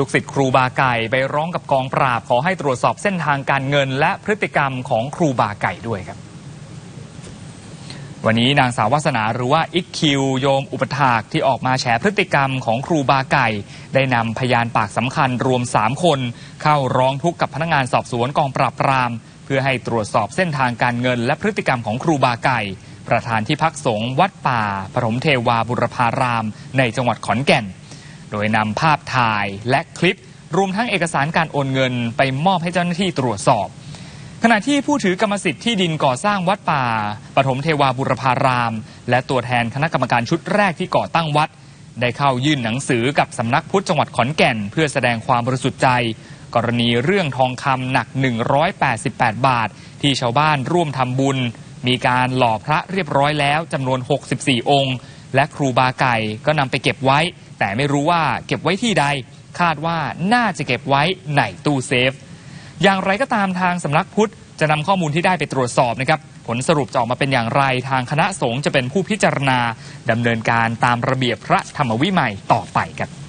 ลูกศิษย์ครูบาไก่ไปร้องกับกองปราบ ขอให้ตรวจสอบเส้นทางการเงิน และพฤติกรรมของครูบาไก่ด้วยครับ วันนี้นางสาววาสนาหรือว่าอิกคิวโยมอุปถากที่ออกมาแฉพฤติกรรมของครูบาไก่ ได้นำพยานปากสำคัญรวม 3 คน เข้าร้องทุกข์กับพนักงานสอบสวนกองปราบปราม เพื่อให้ตรวจสอบเส้นทางการเงิน และพฤติกรรมของครูบาไก่ประธานที่พักสงฆ์วัดป่าปฐมเทวาบุรพาราม ในจังหวัดขอนแก่น โดยนำภาพถ่ายและคลิป รวมทั้งเอกสารการโอนเงินไปมอบให้เจ้าหน้าที่ตรวจสอบ ขณะที่ผู้ถือกรรมสิทธิ์ที่ดินก่อสร้างวัดป่า ปฐมเทวาบุรพาราม และตัวแทนคณะกรรมการชุดแรกที่ก่อตั้งวัด ได้เข้ายื่นหนังสือกับสำนักพุทธจังหวัดขอนแก่น เพื่อแสดงความบริสุทธิ์ใจ กรณีเรื่องทองคำหนัก 188 บาท ที่ชาวบ้านร่วมทำบุญ มีการหล่อพระเรียบร้อยแล้วจำนวน 64 องค์ และครูบาไก่ก็นำไปเก็บไว้ แต่ไม่รู้ว่าเก็บไว้ที่ใด คาดว่าน่าจะเก็บไว้ในตู้เซฟ อย่างไรก็ตามทางสำนักพุทธจะนำข้อมูลที่ได้ไปตรวจสอบนะครับ ผลสรุปจะออกมาเป็นอย่างไรทางคณะสงฆ์จะเป็นผู้พิจารณาดำเนินการตามระเบียบพระธรรมวิมัยต่อไปครับ